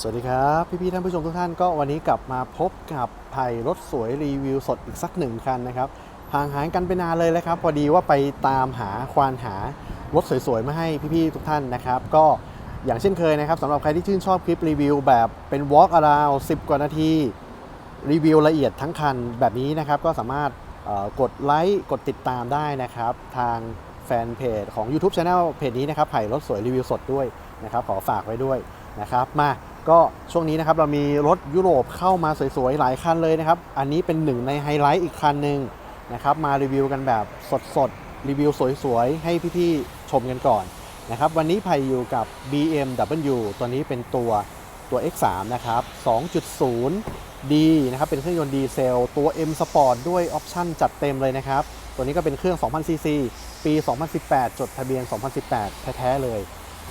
สวัสดีครับ พี่ๆท่านผู้ชมทุกท่านก็วันนี้กลับมาพบกับไผ่รถสวยรีวิวสดอีกสักหนึ่งคันนะครับห่างหายกันไปนานเลยนะครับ พอดีว่าไปตามหาควานหารถสวยๆมาให้พี่ๆทุกท่านนะครับ ก็อย่างเช่นเคยนะครับสำหรับใครที่ชื่นชอบคลิปรีวิวแบบเป็น walk around 10 กว่านาที รีวิวละเอียดทั้งคันแบบนี้นะครับก็สามารถกดไลค์กดติดตามได้นะครับ ทางแฟนเพจของ YouTube Channel เพจนี้นะครับไผ่รถสวยรีวิวสดด้วยนะครับขอฝากไว้ด้วยนะครับมา ก็ช่วงนี้นะครับเรามีรถยุโรปเข้ามาสวยๆ หลายคันเลยนะครับ อันนี้เป็นหนึ่งในไฮไลท์อีกคันหนึ่งนะครับมารีวิวกันแบบสดๆ รีวิวสวยๆ ให้พี่ๆ ชมกันก่อนนะครับวันนี้ไผ่อยู่กับ BMW ตัวนี้เป็นตัวตัว X3 นะครับ 2.0ดีนะครับเป็นเครื่องยนต์ดีเซล ตัว M Sport ด้วยออปชั่นจัดเต็มเลยนะครับ ตัวนี้ก็เป็นเครื่อง 2,000ซีซีปี 2018 จดทะเบียน 2018 แท้ ๆ เลย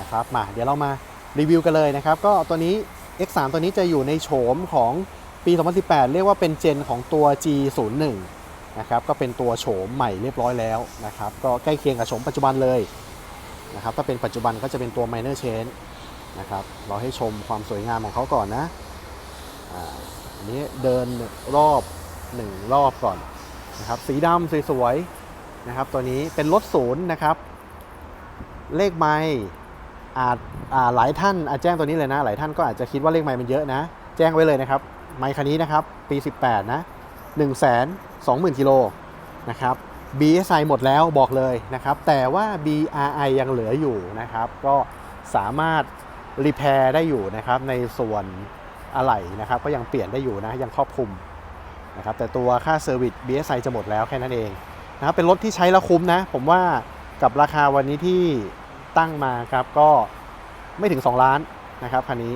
นะครับมาเดี๋ยวเรามา รีวิวกันเลยนะครับ ก็ตัวนี้ X3 ตัวนี้จะอยู่ในโฉมของปี 2018 เรียกว่าเป็นเจนของตัว G01 นะครับก็เป็นตัวโฉมใหม่เรียบร้อยแล้วนะครับ ก็ใกล้เคียงกับโฉมปัจจุบันเลยนะครับถ้าเป็นปัจจุบันก็จะเป็นตัว minor change นะครับเราให้ชมความสวยงามของเขาก่อนนะอันนี้เดินรอบหนึ่งรอบก่อนนะครับสีดำสวยๆนะครับตัวนี้เป็นรถศูนย์นะครับ เลขไม้ อาจหลายท่านอาจแจ้งตัวนี้เลยนะ หลายท่านก็อาจจะคิดว่าเลขไม้มันเยอะนะ แจ้งไว้เลยนะครับ ไม้คันนี้นะครับ ปี 18 นะ 1 2 0 0 0 0กิโลนะครับ BSI หมดแล้วบอกเลยนะครับ แต่ว่า BRI ยังเหลืออยู่นะครับ ก็สามารถรีแพร์ได้อยู่นะครับ ในส่วนอะไหล่นะครับ ก็ยังเปลี่ยนได้อยู่นะ ยังครอบคลุมนะครับ แต่ตัวค่าเซอร์วิส BSI จะหมดแล้วแค่นั้นเองนะครับ เป็นรถที่ใช้แล้วคุ้มนะ ผมว่ากับราคาวันนี้ที่ ตั้งมาครับก็ไม่ถึง 2 ล้านนะครับคันนี้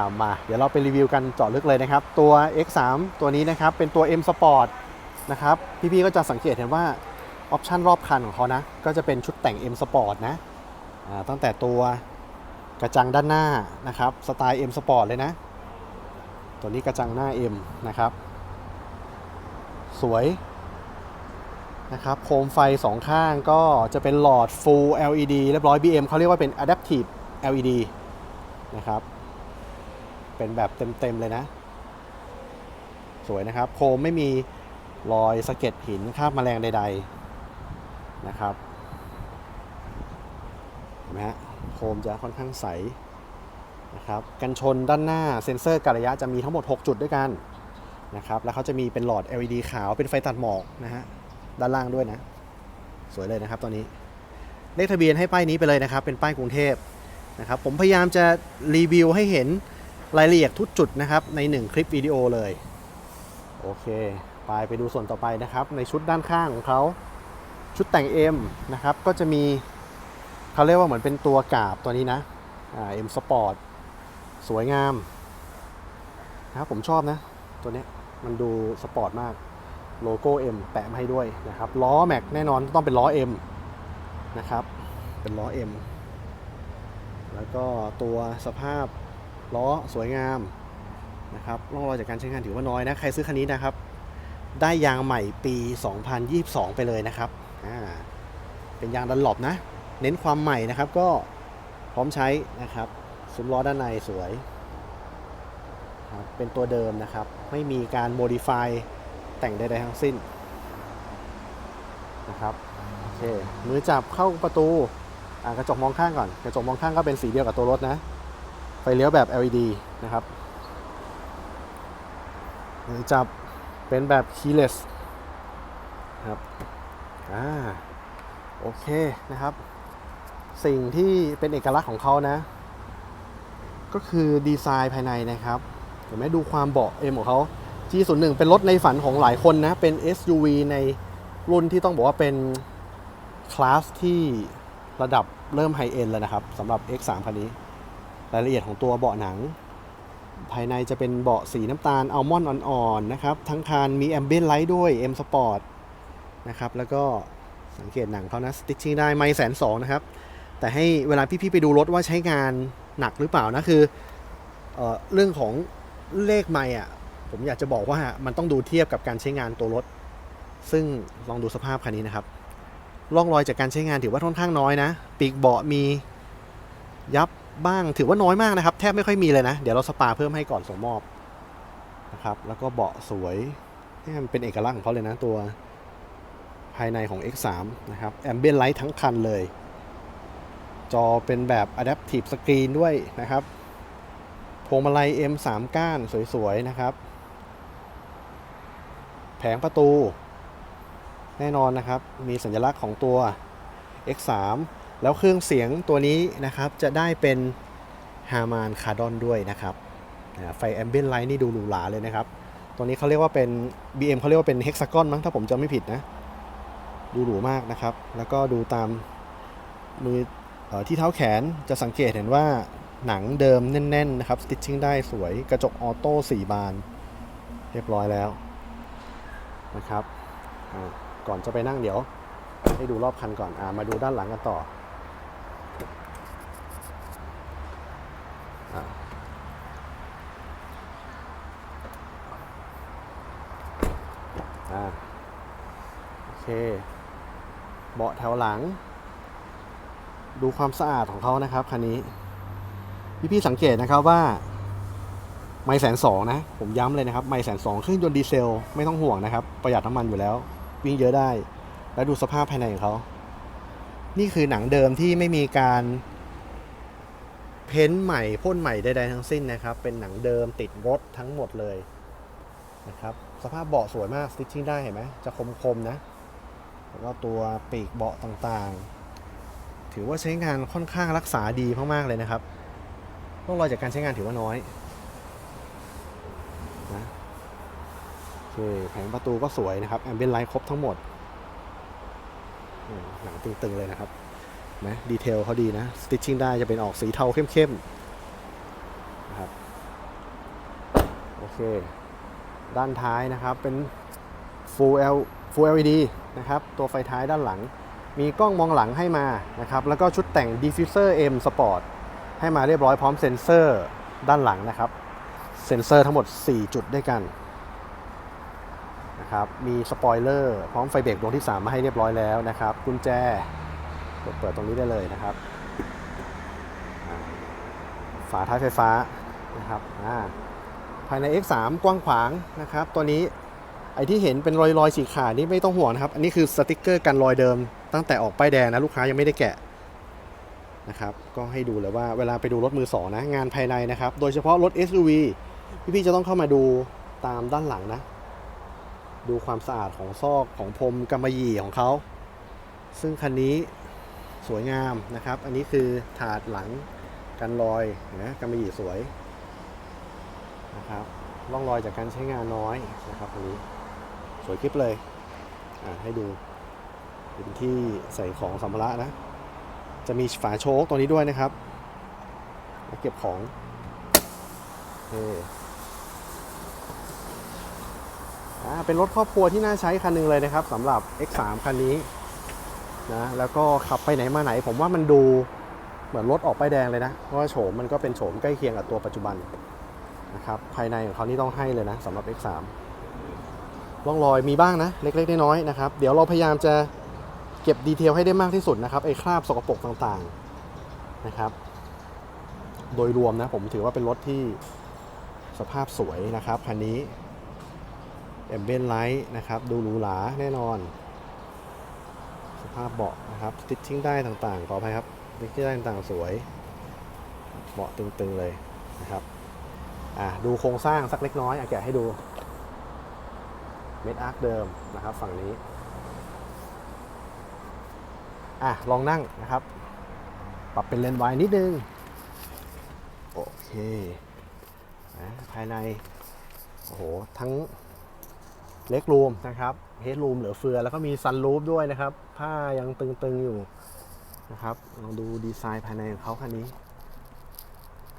ามาเดี๋ยวเราไปรีวิวกันเจาะลึกเลยนะครับ ตัว X3 ตัวนี้นะครับเป็นตัว M Sport นะครับพี่ๆก็จะสังเกตเห็นว่าออปชันรอบคันของเขานะ ก็จะเป็นชุดแต่ง M Sport นะตั้งแต่ตัวกระจังด้านหน้านะครับสไตล์ M Sport เลยนะ ตัวนี้กระจังหน้า M นะครับ สวย นะครับโคมไฟสองข้างก็จะเป็นหลอด Full LED เรียบร้อย BM เขาเรียกว่าเป็น Adaptive LED นะครับ เป็นแบบเต็ม ๆ เลยนะ สวยนะครับ โคมไม่มีรอยสะเก็ดหินคราบแมลงใด ๆ นะครับเห็นไหมฮะโคมจะค่อนข้างใสนะครับกันชนด้านหน้าเซ็นเซอร์การระยะจะมีทั้งหมด 6 จุดด้วยกันนะครับ แล้วเขาจะมีเป็นหลอด LED ขาวเป็นไฟตัดหมอกนะฮะ ด้านล่างด้วยนะ สวยเลยนะครับตอนนี้ เลขทะเบียนให้ป้ายนี้ไปเลยนะครับ เป็นป้ายกรุงเทพนะครับ ผมพยายามจะรีวิวให้เห็นรายละเอียดทุกจุดนะครับใน 1 คลิปวิดีโอเลย โอเค ไปไปดูส่วนต่อไปนะครับ ในชุดด้านข้างของเขาชุดแต่ง M นะครับ ก็จะมีเขาเรียกว่าเหมือนเป็นตัวกาบตัวนี้นะอ่า M Sport สวยงามนะครับผมชอบนะ ตัวนี้มันดูสปอร์ตมาก โลโก้ M แปะมาให้ด้วยนะครับล้อแม็กแน่นอนต้องเป็นล้อ M นะครับเป็นล้อ M แล้วก็ตัวสภาพล้อสวยงามนะครับร่องรอยจากการใช้งานถือว่าน้อยนะ ใครซื้อคันนี้นะครับ ได้ยางใหม่ปี 2022 ไปเลยนะครับอ่าเป็นยางดันหลบนะ เน้นความใหม่นะครับก็พร้อมใช้นะครับซุ้มล้อด้านในสวยครับเป็นตัวเดิมนะครับ ไม่มีการโมดิฟาย แต่งใดๆทั้งสิ้นนะครับโอเคมือจับเข้าประตูอ่ากระจกมองข้างก่อน กระจกมองข้างก็เป็นสีเดียวกับตัวรถนะ ไฟเลี้ยวแบบ LED นะครับมือจับเป็นแบบ keyless ครับอ่าโอเคนะครับ สิ่งที่เป็นเอกลักษณ์ของเขานะ ก็คือดีไซน์ภายในนะครับเห็นไหมดูความเบาะเอ็มของเขา G01 เป็นรถในฝันของหลายคนนะ เป็น SUV ในรุ่นที่ต้องบอกว่าเป็นคลาสที่ระดับเริ่มไฮเอ็นแล้วนะครับสำหรับ X3 คันนี้ รายละเอียดของตัวเบาะหนัง ภายในจะเป็นเบาะสีน้ำตาลอัลมอนด์อ่อนๆนะครับ ทั้งคันมีแอมเบียนไลท์ด้วย M Sport นะครับ แล้วก็สังเกตหนังเขานะสติ c ชิ่งได้ไม่แสนสองนะครับ แต่ให้เวลาพี่ๆไปดูรถว่าใช้งานหนักหรือเปล่านะคือเออเรื่องของเลขไม่อะ ผมอยากจะบอกว่ามันต้องดูเทียบกับการใช้งานตัวรถ ซึ่งลองดูสภาพคันนี้นะครับร่องรอยจากการใช้งานถือว่าค่อนข้างน้อยนะ ปีกเบาะมียับบ้างถือว่าน้อยมากนะครับ แทบไม่ค่อยมีเลยนะ เดี๋ยวเราสปาเพิ่มให้ก่อนส่งมอบนะครับ แล้วก็เบาะสวยนี่มันเป็นเอกลักษณ์ของเขาเลยนะตัวภายในของ X3 นะครับแอมเบียนไลท์ทั้งคันเลย จอเป็นแบบ Adaptive Screen ด้วยนะครับพวงมาลัย M3 ก้านสวยๆนะครับ แผงประตู แน่นอนนะครับ มีสัญลักษณ์ของตัว X3 แล้วเครื่องเสียงตัวนี้นะครับจะได้เป็น h a r m a n Kardon ด้วยนะครับไฟ Ambient Light นี่ดูหรูหราเลยนะครับ ตัวนี้เขาเรียกว่าเป็น BM เขาเรียกว่าเป็น Hexagon มั้งถ้าผมจำไม่ผิดนะ ดูหรูมากนะครับ แล้วก็ดูตามมืออที่เท้าแขนจะสังเกตเห็นว่าหนังเดิมแน่น ๆ นะครับ สติ t ชิ่งได้สวยกระจกออโต้4บาน เรียบร้อยแล้ว นะครับก่อนจะไปนั่งเดี๋ยว ให้ดูรอบคันก่อนอมาดูด้านหลังกันต่อออโอเค เบาะแถวหลัง ดูความสะอาดของเขานะครับคันนี้ พี่ๆสังเกตนะครับว่า ไม่แสนสองนะ ผมย้ำเลยนะครับ ไม่แสนสองเครื่องยนต์ดีเซลไม่ต้องห่วงนะครับ ประหยัดน้ำมันอยู่แล้ว วิ่งเยอะได้ แล้วดูสภาพภายในของเขา นี่คือหนังเดิมที่ไม่มีการ เพ้นท์ใหม่พ่นใหม่ใดๆทั้งสิ้นนะครับ เป็นหนังเดิมติดรถทั้งหมดเลยนะครับ สภาพเบาะสวยมากสติ t ชิ่งได้เห็นไหมจะคมๆนะ แล้วก็ตัวปีกเบาะต่างๆ ถือว่าใช้งานค่อนข้างรักษาดีมากๆเลยนะครับ ต้องรอยจากการใช้งานถือว่าน้อยนะโอเคแผงประตูก็สวยนะครับแอมเบียนไลท์ครบทั้งหมดหนังตึงๆเลยนะครับเห็นะดีเทลเขาดีนะสติ t ชิ่งได้จะเป็นออกสีเทาเข้มๆนะครับโอเค ด้านท้ายนะครับเป็น Full L Full LED นะครับ ตัวไฟท้ายด้านหลัง มีกล้องมองหลังให้มานะครับ แล้วก็ชุดแต่ง Diffuser M Sport ให้มาเรียบร้อยพร้อมเซ็นเซอร์ด้านหลังนะครับ เซ็นเซอร์ทั้งหมด 4 จุดด้วยกัน นะครับ มีสปอยเลอร์พร้อมไฟเบรกดวงที่ 3 มาให้เรียบร้อยแล้วนะครับกุญแจกดเปิดตรงนี้ได้เลยนะครับ ฝาท้ายไฟฟ้านะครับอ่าภายใน X3 กว้างขวางนะครับ ตัวนี้ไอที่เห็นเป็นรอยรอยๆสีขาดนี่ไม่ต้องห่วงนะครับ อันนี้คือสติกเกอร์กันรอยเดิม ตั้งแต่ออกป้ายแดงนะลูกค้ายังไม่ได้แกะนะครับก็ให้ดูเลยว่าเวลาไปดูรถมือสองนะงานภายในนะครับ โดยเฉพาะรถ SUV พี่ๆจะต้องเข้ามาดูตามด้านหลังนะ ดูความสะอาดของซอกของพรมกำมะหยี่ของเขา ซึ่งคันนี้สวยงามนะครับ อันนี้คือถาดหลังกันรอยนะกำมะหยี่สวยนะครับร่องรอยจากการใช้งานน้อยนะครับตรงนี้สวยคลิปเลยอ่าให้ดูเป็นที่ใส่ของสัมภาระนะ จะมีฝาโชคตรงนี้ด้วยนะครับ เก็บของโอเอา เป็นรถครอบครัวที่น่าใช้คันหนึงเลยนะครับสำหรับ X3 คันนี้นะแล้วก็ขับไปไหนมาไหน ผมว่ามันดูเหมือนรถออกป้ายแดงเลยนะ เพราะว่าโฉมมันก็เป็นโฉมใกล้เคียงกับตัวปัจจุบันนะครับภายในของเขานี่ต้องให้เลยนะสำหรับ X3 ร่องรอยมีบ้างนะ เล็กๆน้อยๆนะครับ เดี๋ยวเราพยายามจะเก็บดีเทลให้ได้มากที่สุดนะครับไอ้คราบสกปรกต่างๆนะครับ โดยรวมนะผมถือว่าเป็นรถที่สภาพสวยนะครับคันนี้ เอมเบนไลท์นะครับ ดูหรูหราแน่นอน สภาพเบาะนะครับสติ t ชิ่งได้ต่างๆขออภัยครับสติ t ชิ่งได้ต่างๆสวยเบาะตึงๆเลยนะครับอะดูโครงสร้างสักเล็กน้อยอแกะให้ดูเม็ดอาร์คเดิมนะครับฝั่งนี้อะลองนั่งนะครับ ปรับเป็นเลนวายนิดนึง โอเคนะภายใน โอ้โห ทั้ง เล็กรูมนะครับเฮดรูมเหลือเฟือ แล้วก็มีซันรูฟด้วยนะครับ ผ้ายังตึงๆอยู่นะครับลองดูดีไซน์ภายในของเขาคันนี้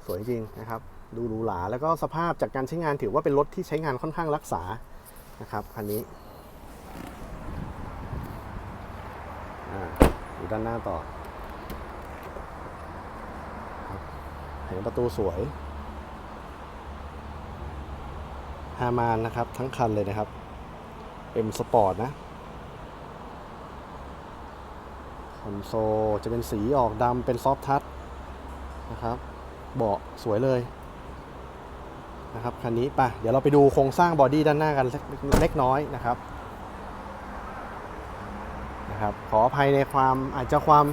สวยจริงนะครับ ดูหรูหราแล้วก็สภาพจากการใช้งานถือว่าเป็นรถที่ใช้งานค่อนข้างรักษานะครับคันนี้อ่าดูด้านหน้าต่อเห็นประตูสวยฮามานนะครับ ทั้งคันเลยนะครับ M Sport นะ คอนโซลจะเป็นสีออกดำเป็นซอฟทัชนะครับเบาะสวยเลยนะครับคันนี้ไปะเดี๋ยวเราไปดูโครงสร้างบอดี้ด้านหน้ากันเล็กน้อยนะครับนะครับ ขออภัยในความอาจจะความ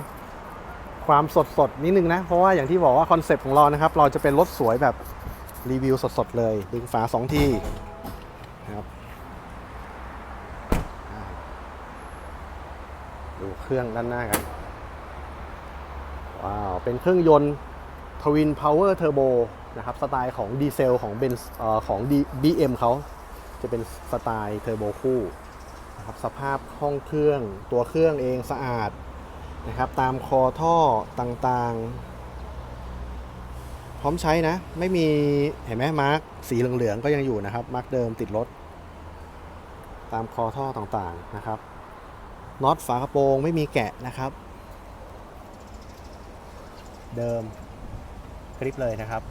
ความสดสดนิดนึงนะ เพราะว่าอย่างที่บอกว่าคอนเซปต์ของเรานะครับ เราจะเป็นรถสวยแบบรีวิวสดๆเลย ดึงฝาสองทีนะครับอ่าดูเค รื่องด้านหน้ากันว้าวเป็นเครื่องยนต์ทวินพาวเวอร์เทอร์โบนะครับสไตล์ของดีเซลของเบนเอ่อของ BM เขาจะเป็นสไตล์เทอร์โบคู่นะครับสภาพห้องเครื่องตัวเครื่องเองสะอาดนะครับตามคอท่อต่างๆ พร้อมใช้นะ ไม่มีเห็นไหมมาร์กสีเหลืองๆก็ยังอยู่นะครับมาร์กเดิมติดรถ ตามคอท่อต่างๆนะครับ น็อตฝากระโปรงไม่มีแกะนะครับ เดิมคลิปเลยนะครับ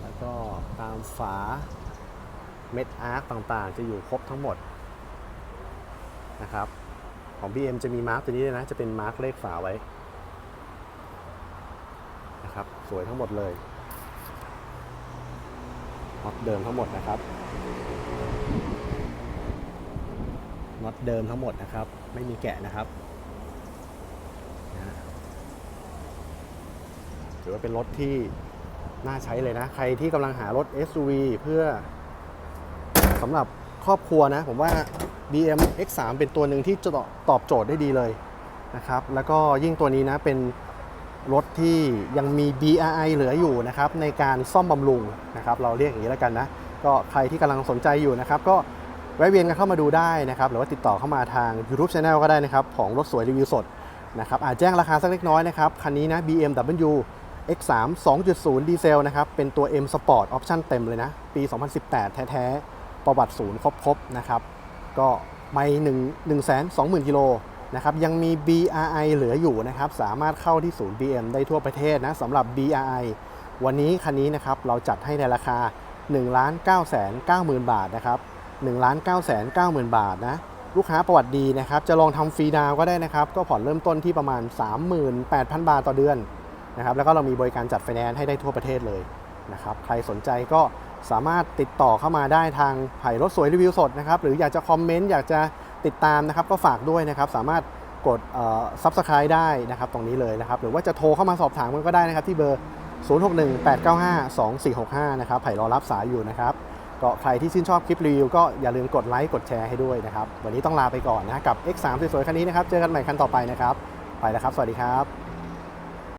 แล้วก็ตามฝาเม็ดอาร์คต่างๆ จะอยู่ครบทั้งหมดนะครับของ BM จะมีมาร์กตัวนี้ด้วยนะ จะเป็นมาร์กเลขฝาไว้นะครับสวยทั้งหมดเลยน็อตเดิมทั้งหมดนะครับ น็อตเดิมทั้งหมดนะครับ ไม่มีแกะนะครับถือว่าเป็นรถที่น่าใช้เลยนะ ใครที่กำลังหารถ SUV เพื่อสำหรับครอบครัวนะ ผมว่า BM X3 เป็นตัวหนึ่งที่จะตอบตอบโจทย์ได้ดีเลยนะครับ แล้วก็ยิ่งตัวนี้นะเป็นรถที่ยังมี BRI เหลืออยู่นะครับในการซ่อมบำรุงนะครับ เราเรียกอย่างนี้แล้วกันนะ ก็ใครที่กำลังสนใจอยู่นะครับ ก็ แวะเวียนกันเข้ามาดูได้นะครับ หรือว่าติดต่อเข้ามาทาง YouTube Channel ก็ได้นะครับของรถสวยรีวิวสดนะครับอาจแจ้งราคาสักเล็กน้อยนะครับ คันนี้นะ BMW X3 2.0 ดีเซลนะครับ เป็นตัว M Sport Option เต็มเลยนะ ปี 2018 แท้ๆ ประวัติศูนย์ครบๆนะครับ ก็ไม่1 1 2 0 0 0 0 กิโลนะครับ ยังมี BRI เหลืออยู่นะครับ สามารถเข้าที่ศูนย์ BM ได้ทั่วประเทศนะสำหรับ BRI วันนี้คันนี้นะครับ เราจัดให้ในราคา 1 9 9 0 0 0 0 บาทนะครับ 1 9 9 0 0 0 บาทนะลูกค้าประวัติดีนะครับ จะลองทำฟรีดาวก็ได้นะครับ ก็ผ่อนเริ่มต้นที่ประมาณ 38,000 บาทต่อเดือนนะครับแล้วก็เรามีบริการจัดไฟแนนซ์ให้ได้ทั่วประเทศเลยนะครับใครสนใจก็สามารถติดต่อเข้ามาได้ทางไผ่รถสวยรีวิวสดนะครับหรืออยากจะคอมเมนต์อยากจะติดตามนะครับ ก็ฝากด้วยนะครับ สามารถกดซับสไคร b e ได้นะครับ ตรงนี้เลยนะครับ หรือว่าจะโทรเข้ามาสอบถามกันก็ได้นะครับ ที่เบอร์ 0618952465 นะครับไผ่รอรับสายอยู่นะครับ ก็ใครที่ชื่นชอบคลิปรีวิวก็อย่าลืมกดไลค์กดแชร์ให้ด้วยนะครับ วันนี้ต้องลาไปก่อนนะกับ X3 สวยๆคันนี้นะครับ เจอกันใหม่คันต่อไปนะครับ ไปแล้วครับ สวัสดีครับ